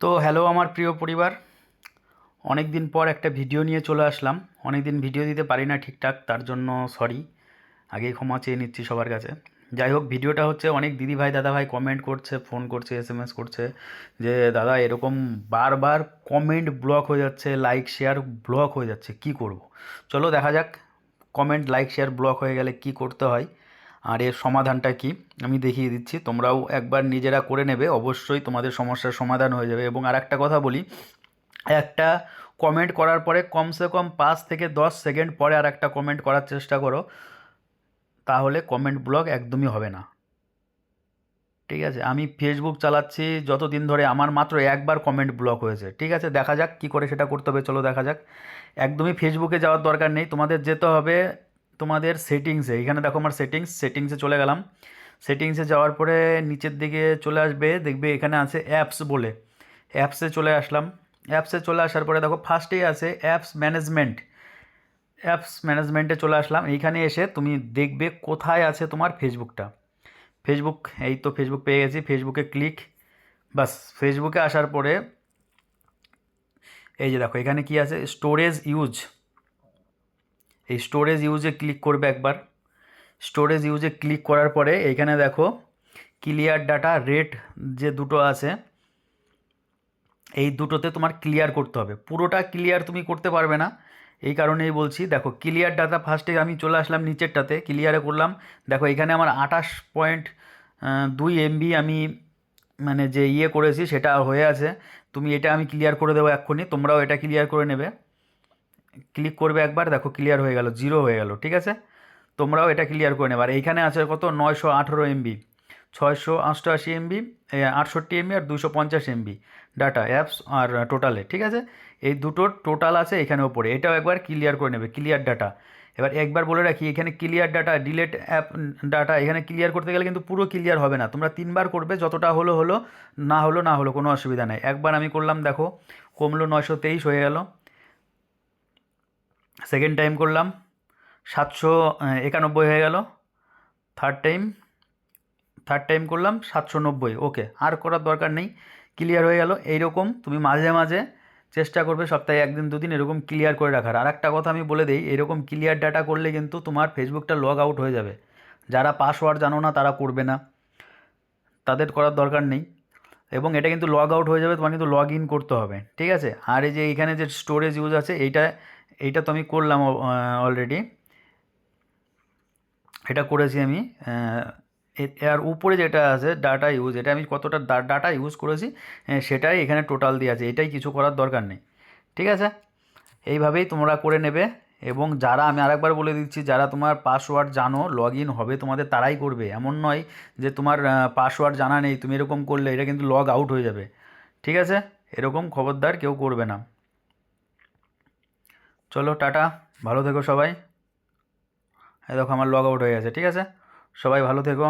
তো হ্যালো আমার প্রিয় পরিবার। অনেক দিন পর একটা ভিডিও নিয়ে চলে আসলাম। অনেক দিন ভিডিও দিতে পারি না ঠিকঠাক, তার জন্য সরি আগেই ক্ষমা চেয়ে নিচ্ছি সবার কাছে। যাই হোক ভিডিওটা হচ্ছে অনেক দিদিভাই দাদাভাই কমেন্ট করছে ফোন করছে এস এম এস করছে যে, দাদা, এরকম বারবার কমেন্ট ব্লক হয়ে যাচ্ছে লাইক শেয়ার ব্লক হয়ে যাচ্ছে, কি করব? চলো দেখা যাক কমেন্ট লাইক শেয়ার ব্লক হয়ে গেলে কি করতে হয়। আর এর সমাধানটা কি? আমি দেখিয়ে দিচ্ছি। তোমরাও একবার নিজেরা করে নেবে। অবশ্যই তোমাদের সমস্যার সমাধান হয়ে যাবে। এবং আর একটা কথা বলি, একটা কমেন্ট করার পরে কমসে কম পাঁচ থেকে দশ সেকেন্ড পরে আর একটা কমেন্ট করার চেষ্টা করো। তাহলে কমেন্ট ব্লক একদমই হবে না। ঠিক আছে? আমি ফেসবুক চালাচ্ছি যতদিন ধরে আমার মাত্র একবার কমেন্ট ব্লক হয়েছে। ঠিক আছে? দেখা যাক কী করে সেটা করতে হবে। চলো দেখা যাক। একদমই ফেসবুকে যাওয়ার দরকার নেই। তোমাদের যেতে হবে তোমাদের সেটিংসে এখানে দেখো আমার সেটিংস সেটিংসে চলে গেলাম। সেটিংসে যাওয়ার পরে নিচের দিকে চলে আসবে, দেখবে এখানে আছে অ্যাপস বলে। অ্যাপসে চলে আসলাম। অ্যাপসে চলে আসার পরে দেখো ফার্স্টেই আছে অ্যাপস ম্যানেজমেন্ট অ্যাপস ম্যানেজমেন্টে চলে আসলাম। এইখানে এসে তুমি দেখবে কোথায় আছে তোমার ফেসবুকটা ফেসবুক এই তো ফেসবুক পেয়ে গেছি। ফেসবুকে ক্লিক বাস ফেসবুকে আসার পরে, এই যে দেখো এখানে কি আছে? স্টোরেজ ইউজ এই স্টোরেজ ইউজে ক্লিক করবে একবার। স্টোরেজ ইউজে ক্লিক করার পরে এইখানে দেখো ক্লিয়ার ডাটা রেট যে দুটো আছে, এই দুটোতে তোমার ক্লিয়ার করতে হবে। পুরোটা ক্লিয়ার তুমি করতে পারবে না। এই কারণেই বলছি, দেখো ক্লিয়ার ডাটা ফার্স্টে আমি চলে আসলাম নিচেরটাতে ক্লিয়ারে করলাম। দেখো এখানে আমার আঠাশ পয়েন্ট দুই এমবি আমি মানে যে ইয়ে করেছি সেটা হয়ে আছে। তুমি এটা আমি ক্লিয়ার করে দেবো এক্ষুনি, তোমরাও এটা ক্লিয়ার করে নেবে। ক্লিক করবে একবার, দেখো ক্লিয়ার হয়ে গেল জিরো হয়ে গেল, ঠিক আছে? তোমরাও এটা ক্লিয়ার করে নেবে। আর এইখানে আছে কত? নয়শো আঠেরো এমবি ছয়শো অষ্টআশি এমবি আটষট্টি এমবি আর দুশো পঞ্চাশ এমবি ডাটা অ্যাপস আর টোটালে ঠিক আছে? এই দুটোর টোটাল আছে এখানে ওপরে এটাও একবার ক্লিয়ার করে নেবে ক্লিয়ার ডাটা এবার একবার বলে রাখি, এখানে clear data delete app data এখানে ক্লিয়ার করতে গেলে কিন্তু পুরো ক্লিয়ার হবে না। তোমরা তিনবার করবে, যতটা হলো হলো, না হলো না হলো, কোনো অসুবিধা নেই। একবার আমি করলাম, দেখো, কমলো নয়শো তেইশ হয়ে গেল। সেকেন্ড টাইম করলাম, সাতশো একানব্বই হয়ে গেল। থার্ড টাইম থার্ড টাইম করলাম, সাতশো নব্বই। ওকে আর করার দরকার নেই ক্লিয়ার হয়ে গেল। এইরকম তুমি মাঝে মাঝে চেষ্টা করবে সপ্তাহে একদিন, দুদিন এরকম ক্লিয়ার করে রাখার। আর একটা কথা আমি বলে দিই, এরকম ক্লিয়ার ডাটা করলে কিন্তু তোমার ফেসবুকটা লগ আউট হয়ে যাবে। যারা পাসওয়ার্ড জানো না, তারা করবে না। তাদের করার দরকার নেই। এবং এটা কিন্তু লগ আউট হয়ে যাবে, তোমার কিন্তু লগ ইন করতে হবে। ঠিক আছে? আর এই যে এইখানে যে স্টোরেজ ইউজ আছে, এইটা এইটা তো আমি করলাম অলরেডি এটা করেছি আমি আর উপরে যেটা আছে ডাটা ইউজ এটা আমি কতটা ডাটা ইউজ করেছি সেটাই এখানে টোটাল দিয়ে আছে, এটাই কিছু করার দরকার নেই। ঠিক আছে? এইভাবেই তোমরা করে নেবে, এবং যারা, আমি আরেকবার বলে দিচ্ছি, যারা তোমার পাসওয়ার্ড জানো লগ ইন হবে তোমাদের, তারাই করবে। এমন নয় যে তোমার পাসওয়ার্ড জানা নেই, তুমি এরকম করলে, এটা কিন্তু লগ আউট হয়ে যাবে। ঠিক আছে? এরকম খবরদার কেউ করবে না। চলো, টাটা। ভালো থেকো সবাই। এই দেখো, আমার লগ আউট হয়ে গেছে, ঠিক আছে? সবাই ভালো থেকো।